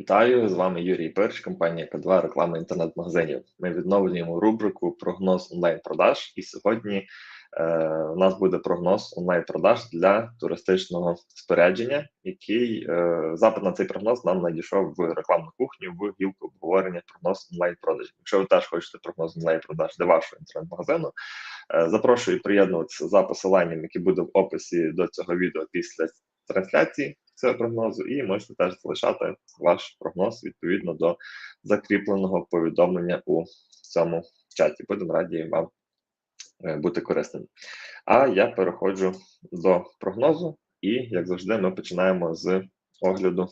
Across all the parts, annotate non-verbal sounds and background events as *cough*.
Вітаю, з вами Юрій Перш, компанія К2 реклама інтернет-магазинів. Ми відновлюємо рубрику прогноз онлайн-продаж, і сьогодні е, у нас буде прогноз онлайн-продаж для туристичного спорядження, який е, запит на цей прогноз нам надійшов в рекламну кухню в гілку обговорення прогноз онлайн-продажів. Якщо ви теж хочете прогноз онлайн-продаж для вашого інтернет-магазину, е, запрошую приєднуватися за посиланням, яке буде в описі до цього відео після трансляції цього прогнозу, і можете теж залишати ваш прогноз відповідно до закріпленого повідомлення у цьому чаті. Будемо раді вам е, бути корисними. А я переходжу до прогнозу, і, як завжди, ми починаємо з огляду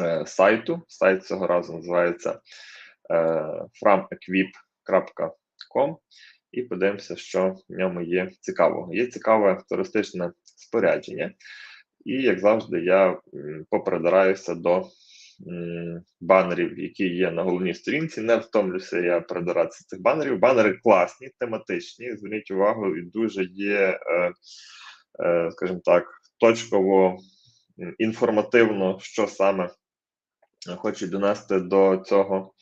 е, сайту. Сайт цього разу називається е, framequip.com. І подивимося, що в ньому є цікавого. Є цікаве туристичне спорядження. І, як завжди, я попередираюся до банерів, які є на головній сторінці. Не втомлюся я передиратися цих банерів. Банери класні, тематичні. Зверніть увагу, і дуже є, е, е, скажімо так, точково інформативно, що саме хочуть донести до цього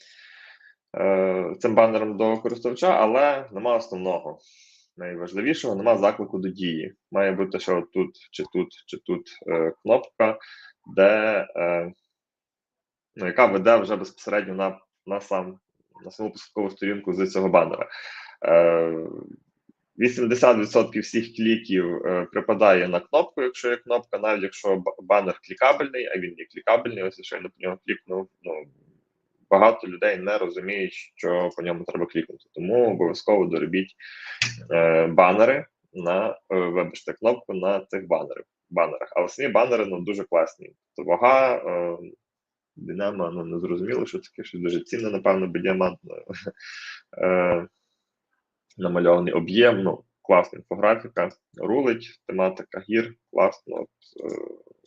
е, цим банером до користувача, але нема основного найважливішого, нема заклику до дії. Має бути ще тут, чи тут, чи тут е, кнопка, де, е, ну, яка веде вже безпосередньо на на, сам, на саму посадкову сторінку з цього банера. Е, 80% всіх кліків е, припадає на кнопку, якщо є кнопка, навіть якщо банер клікабельний, а він є клікабельний, ось я на нього клікнув, ну багато людей не розуміють, що по ньому треба клікнути. Тому обов'язково доробіть е, банери на е, вибачте кнопку на цих банерах. банерах. Але самі банери ну, дуже класні. То вага, е, динама, ну не зрозуміло, що таке щось дуже цінне, напевно, бо діамантно е, намальований об'єм. ну, Класна інфографіка, рулить, тематика гір, класно. Е,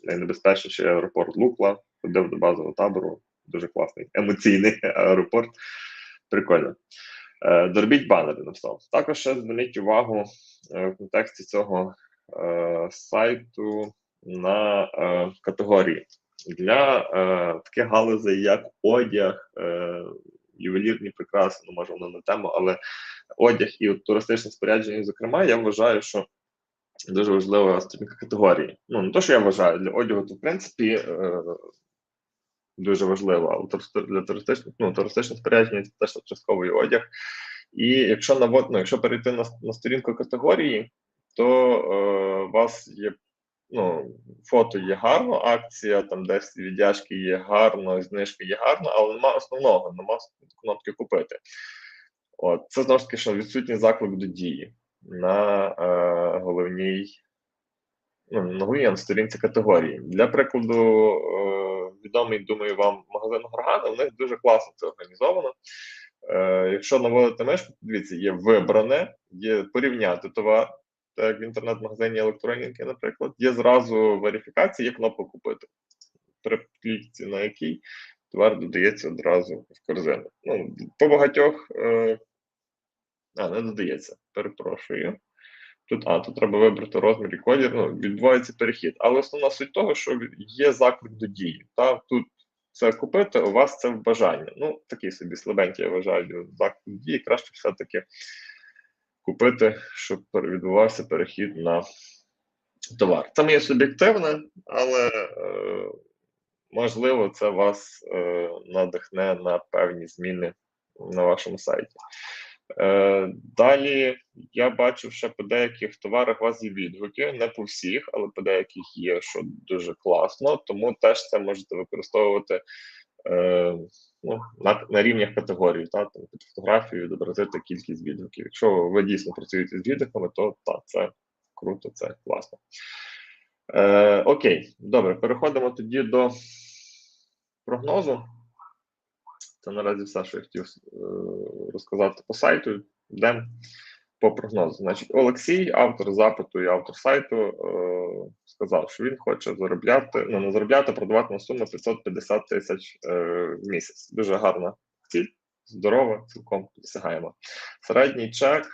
найнебезпечніший аеропорт Лукла, ходив до базового табору, дуже класний емоційний *laughs* аеропорт. Прикольно. Е, доробіть банери написав. Також ще зверніть увагу е, в контексті цього е, сайту на категорії для таких галузей, як одяг, ювелірні прикраси, ну може воно не тему, але одяг і туристичне спорядження, зокрема, я вважаю, що дуже важлива сторінка категорії. Ну, не то, що я вважаю, для одягу, то в принципі. Дуже важлива. Але для туристичних ну, туристичне спорядження це теж частковий одяг. І якщо навод, ну, якщо перейти на на сторінку категорії, то е, у вас є ну, фото є гарно, акція, там десь віддяжки є гарно, знижки є гарно, але нема основного, нема кнопки купити. От, Це знову ж таки, що відсутній заклик до дії на е, головній ну, на сторінці категорії. Для прикладу, е, відомий, думаю, вам магазин Горгана, у них дуже класно це організовано. Е, Якщо наводити мишку, дивіться, є вибране, є порівняти товар, так в інтернет-магазині електроніки, наприклад, є зразу верифікація, є кнопка купити. При клікці на який товар додається одразу в корзину. Ну, По багатьох, е, а, не додається, перепрошую. Тут а, тут треба вибрати розмір і колір, ну, відбувається перехід. Але основна суть того, що є заклик до дії. Та? Тут це купити, у вас це в бажання. Ну, такий собі слабенький, я вважаю, заклик до дії. Краще все-таки купити, щоб відбувався перехід на товар. Це моє суб'єктивне, але е, можливо, це вас е, надихне на певні зміни на вашому сайті. Е, Далі я бачив, що по деяких товарах у вас є відгуки, не по всіх, але по деяких є, що дуже класно, тому теж це можете використовувати е, ну, на на рівнях категорії, та, там, під фотографією відобразити кількість відгуків. Якщо ви дійсно працюєте з відгуками, то та, це круто, це класно. Е, Окей, добре, переходимо тоді до прогнозу. Це наразі все, що я хотів е, розказати по сайту. Йдемо по прогнозу. Значить, Олексій, автор запиту і автор сайту, е, сказав, що він хоче заробляти, ну не заробляти, продавати на суму 550 тисяч е, в місяць. Дуже гарна ціль, здорова, цілком досягаємо. Середній чек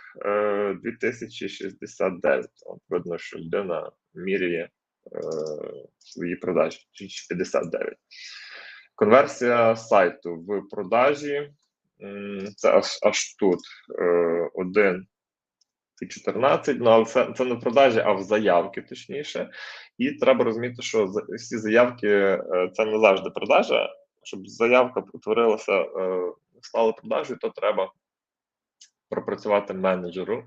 2069. От видно, що людина міряє свої продажі 59. Конверсія сайту в продажі. Це аж, аж тут е, 1 і 14, ну але це, це не в продажі, а в заявки, точніше. І треба розуміти, що всі заявки е, це не завжди продажа. Щоб заявка утворилася, е, стала продажею, то треба пропрацювати менеджеру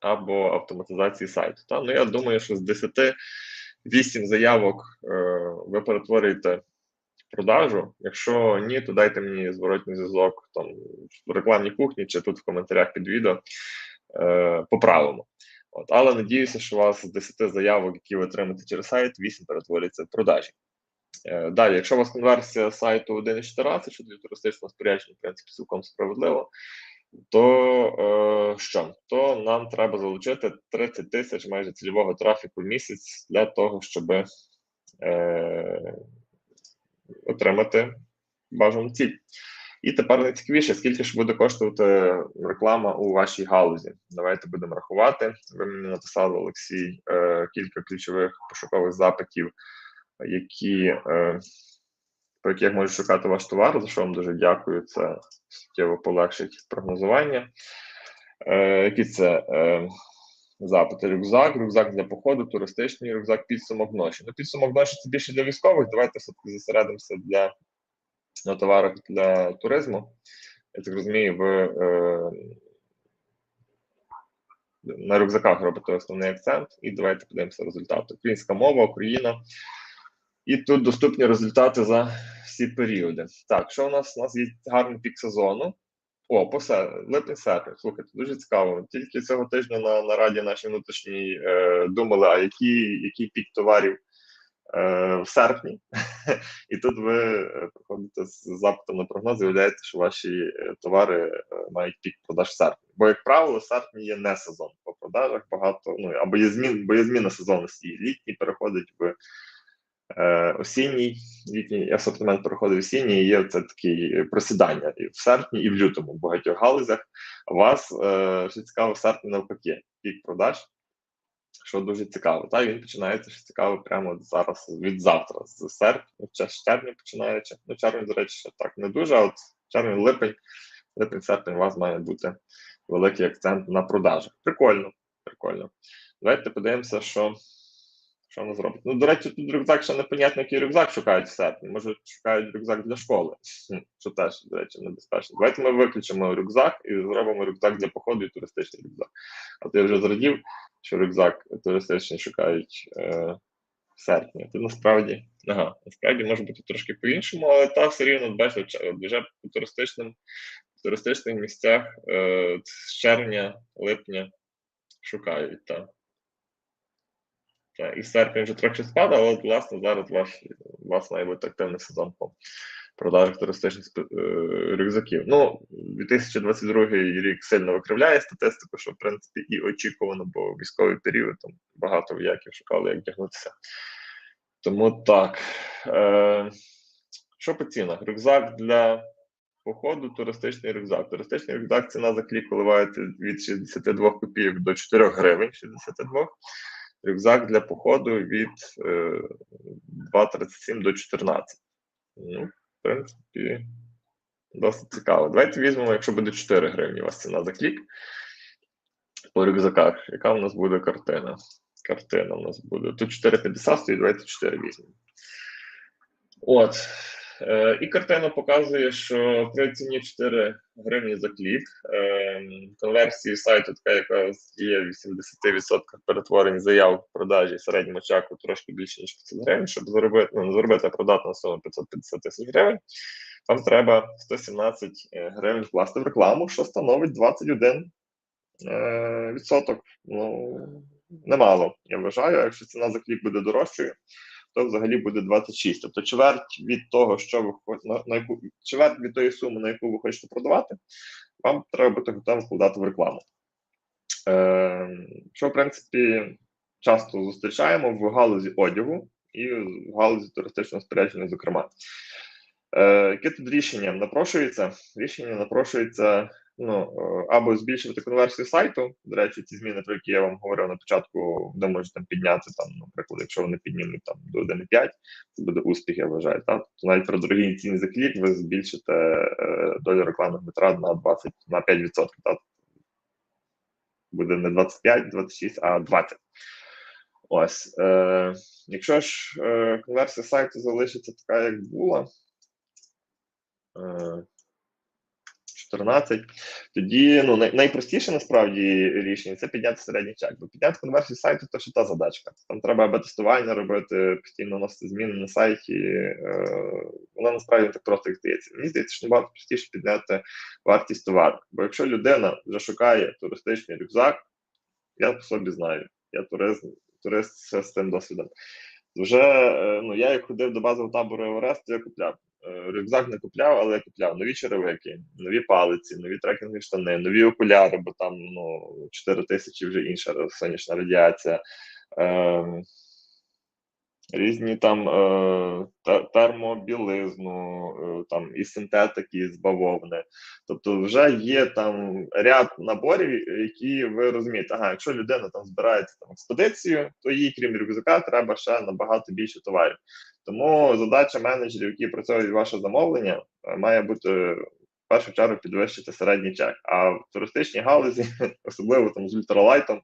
або автоматизації сайту. Та? Ну, я думаю, що з 10 8 заявок е, ви перетворюєте продажу. Якщо ні, то дайте мені зворотній зв'язок там в рекламній кухні чи тут в коментарях під відео е, поправимо. От, але надіюся, що у вас з 10 заявок, які ви отримаєте через сайт, 8 перетворюється в продажі. Е, Далі, якщо у вас конверсія сайту 1,14, що для туристичного спорядження, в принципі, цілком справедливо, то е, що? То нам треба залучити 30 тисяч майже цільового трафіку в місяць для того, щоб е, отримати бажану ціль. І тепер найцікавіше, скільки ж буде коштувати реклама у вашій галузі. Давайте будемо рахувати. Ви мені написали, Олексій, е, кілька ключових пошукових запитів, які, е, по яких можуть шукати ваш товар, за що вам дуже дякую. Це суттєво полегшить прогнозування. Е, які це запити? Рюкзак, рюкзак для походу, туристичний рюкзак, підсумок ночі. Ну, підсумок ночі це більше для військових. Давайте все-таки зосередимося для на товарах для туризму. Я так розумію, ви е, на рюкзаках робите основний акцент, і давайте подивимося результати. Українська мова, Україна. І тут доступні результати за всі періоди. Так, що у нас? У нас є гарний пік сезону. О, посе, серпень. Слухайте, дуже цікаво. Тільки цього тижня на нараді нашій внутрішній е, думали, а який, який пік товарів е, в серпні. *laughs* І тут ви е, приходите з запитом на прогноз, виявляєте, що ваші е, товари е, мають пік продаж в серпні. Бо, як правило, серпні є не сезон по продажах багато, ну або є змін, бо є зміна сезонності. Літній переходить в осінній, літній асортимент переходить в осінній, і є це такі просідання і в серпні, і в лютому в багатьох галузях. У вас е, що цікаво, в серпні навпаки, пік продаж що дуже цікаво. Та він починається що цікаво прямо зараз від завтра, з серпня, з червня починаючи. Ну, червень, до речі, ще так не дуже. А от червень, липень, липень, серпень у вас має бути великий акцент на продажах. Прикольно, прикольно. Давайте подивимося, що. Що воно зробить? Ну, до речі, тут рюкзак ще непонятно, який рюкзак шукають в серпні. Може, шукають рюкзак для школи, що теж, до речі, небезпечно. Давайте ми виключимо рюкзак і зробимо рюкзак для походу і туристичний рюкзак. А то я вже зрадів, що рюкзак туристичний шукають е, в серпні. Це насправді, ага, насправді може бути трошки по-іншому, але та все рівно бачите, вже по туристичним в туристичних місцях е, з червня, липня шукають. Та. Та, і серпень вже трохи спад, але от, власне зараз ваш, у вас має бути активний сезон по продажах туристичних е, рюкзаків. Ну, 2022 рік сильно викривляє статистику, що в принципі і очікувано, бо військовий період там багато вояків шукали, як вдягнутися. Тому так. Е, що по цінах? Рюкзак для походу, туристичний рюкзак. Туристичний рюкзак ціна за клік коливається від 62 копійок до 4 гривень 62. Рюкзак для походу від е, 2,37 до 14. Ну, в принципі, досить цікаво. Давайте візьмемо, якщо буде 4 гривні у вас ціна за клік по рюкзаках. Яка у нас буде картина? Картина у нас буде. Тут 4,50 стоїть, давайте 4 візьмемо. От. Е, і картина показує, що при ціні 4 гривні за клік е, конверсії сайту, така, яка є в 80% перетворень заяв в продажі середньому чаку трошки більше, ніж 500 гривень, щоб заробити, ну, заробити, на суму 550 тисяч гривень. Вам треба 117 е, гривень вкласти в рекламу, що становить 21 е, відсоток. Ну, немало, я вважаю. Якщо ціна за клік буде дорожчою, то взагалі буде 26. Тобто чверть від того, що ви на, на яку чверть від тої суми, на яку ви хочете продавати, вам треба бути готовим вкладати в рекламу. Е, що, в принципі, часто зустрічаємо в галузі одягу і в галузі туристичного спорядження, зокрема. Е, яке тут рішення напрошується? Рішення напрошується ну, е, або збільшувати конверсію сайту. До речі, ці зміни, про які я вам говорив на початку, де можуть там підняти там, наприклад, якщо вони піднімуть там до 1,5, це буде успіх, я вважаю. Так? То навіть при дорогій ціні за клік ви збільшите е, долю рекламних витрат на 20 на 5%. Так? Буде не 25, 26, а 20. Ось. Е, Якщо ж е, конверсія сайту залишиться така, як була. Е, 14, тоді ну, най, найпростіше насправді рішення це підняти середній чек. Бо підняти конверсію сайту це ще та задачка. Там треба аби тестування робити, постійно вносити зміни на сайті. Е, Вона насправді так просто як здається. Мені здається, що набагато простіше підняти вартість товару. Бо якщо людина вже шукає туристичний рюкзак, я по собі знаю, я турист, турист з тим досвідом. Вже е, ну, я як ходив до базового табору Еверест, я купляв. Е, рюкзак не купляв, але я купляв нові черевики, нові палиці, нові трекінгові штани, нові окуляри, бо там ну, 4 тисячі вже інша сонячна радіація. Е, Різні там е, термобілизну, е, там і синтетики, і з бавовни. Тобто, вже є там ряд наборів, які ви розумієте, ага, якщо людина там збирається там експедицію, то їй, крім рюкзака, треба ще набагато більше товарів. Тому задача менеджерів, які працюють ваше замовлення, е, має бути в першу чергу підвищити середній чек. А в туристичній галузі, *laughs* особливо там з ультралайтом,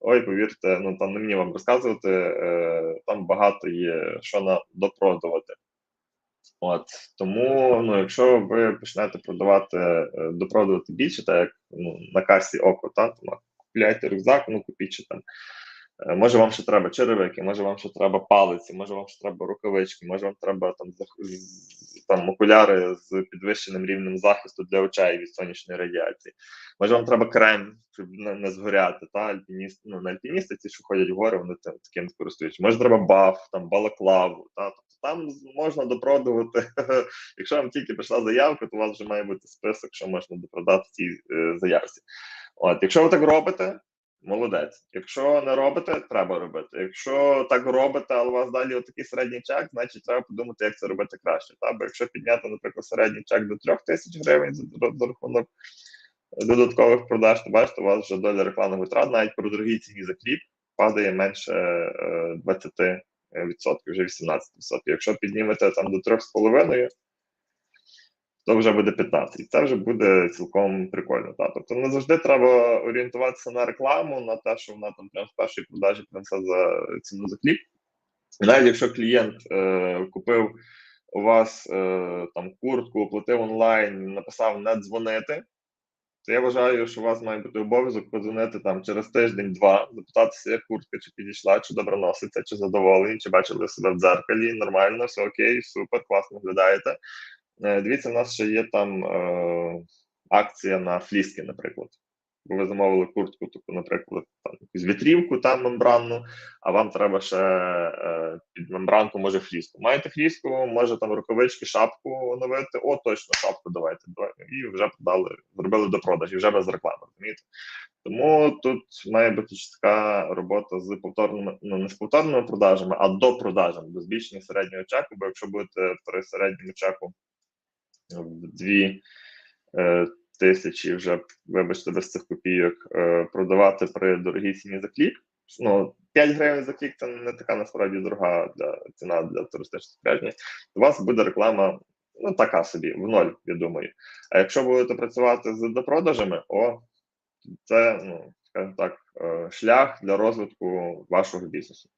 ой, повірте, ну там не мені вам розказувати, е, там багато є що на допродувати. От тому, ну, якщо ви почнете продавати, е, допродувати більше, так як ну, на касі око, та, то купляйте рюкзак, ну купіть чи там. Е, може, вам ще треба черевики, може вам ще треба палиці, може вам ще треба рукавички, може вам треба там там окуляри з підвищеним рівнем захисту для очей від сонячної радіації. Може вам треба крем, щоб не, згоряти. Та альпініст, ну не альпіністи, ті, що ходять в гори, вони тим таким користуються. Може, треба баф, там балаклаву. Та тобто там можна допродувати. *laughs* Якщо вам тільки прийшла заявка, то у вас вже має бути список, що можна допродати цій е, заявці. От, якщо ви так робите, Молодець. Якщо не робите, треба робити. Якщо так робите, але у вас далі такий середній чек, значить треба подумати, як це робити краще. Та? Бо якщо підняти, наприклад, середній чек до 3 тисяч гривень за, за рахунок додаткових продаж, то бачите, у вас вже доля рекламних витрат, навіть при дорогій ціні за кліп падає менше 20%, е, вже 18%. Якщо піднімете там до 3,5%, то вже буде 15. І це вже буде цілком прикольно. Та? Тобто не завжди треба орієнтуватися на рекламу, на те, що вона там прямо в першій продажі принесе за ціну за кліп. навіть якщо клієнт е, купив у вас е, там куртку, оплатив онлайн, написав не дзвонити, то я вважаю, що у вас має бути обов'язок подзвонити там через тиждень-два, запитатися, як куртка, чи підійшла, чи добре носиться, чи задоволені, чи бачили себе в дзеркалі, нормально, все окей, супер, класно виглядаєте. Е, дивіться, у нас ще є там е, акція на фліски, наприклад. Бо ви замовили куртку, таку, наприклад, там якусь вітрівку там мембранну, а вам треба ще е, під мембранку, може, фліску. Маєте фліску, може там рукавички, шапку оновити. О, точно, шапку давайте. давайте. І вже продали, зробили до продажі, вже без реклами. розумієте? Тому тут має бути чітка робота з повторними, ну не з повторними продажами, а до продажами, до збільшення середнього чеку. Бо якщо будете при середньому чеку в дві е, тисячі вже, вибачте, без цих копійок, е, продавати при дорогій ціні за клік. Ну, 5 гривень за клік це не така насправді дорога для ціна для туристичного спорядження. У вас буде реклама, ну така собі, в ноль, я думаю. А якщо будете працювати з допродажами, о, це, ну, скажімо так, е, шлях для розвитку вашого бізнесу.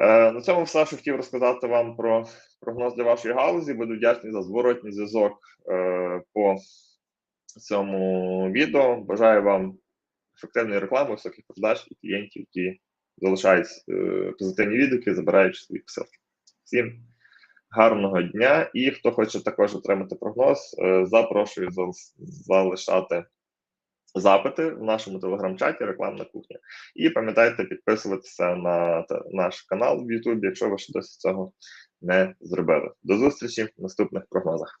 Е, на цьому все, що хотів розказати вам про прогноз для вашої галузі. Буду вдячний за зворотній зв'язок е, по цьому відео. Бажаю вам ефективної реклами, високих продаж і клієнтів, які залишають е, позитивні відгуки, забираючи свої посилки. Всім гарного дня! І хто хоче також отримати прогноз, запрошую залишати запити в нашому телеграм-чаті Рекламна кухня. І пам'ятайте підписуватися на наш канал в Ютубі, якщо ви ще досі цього не зробили. До зустрічі в наступних прогнозах.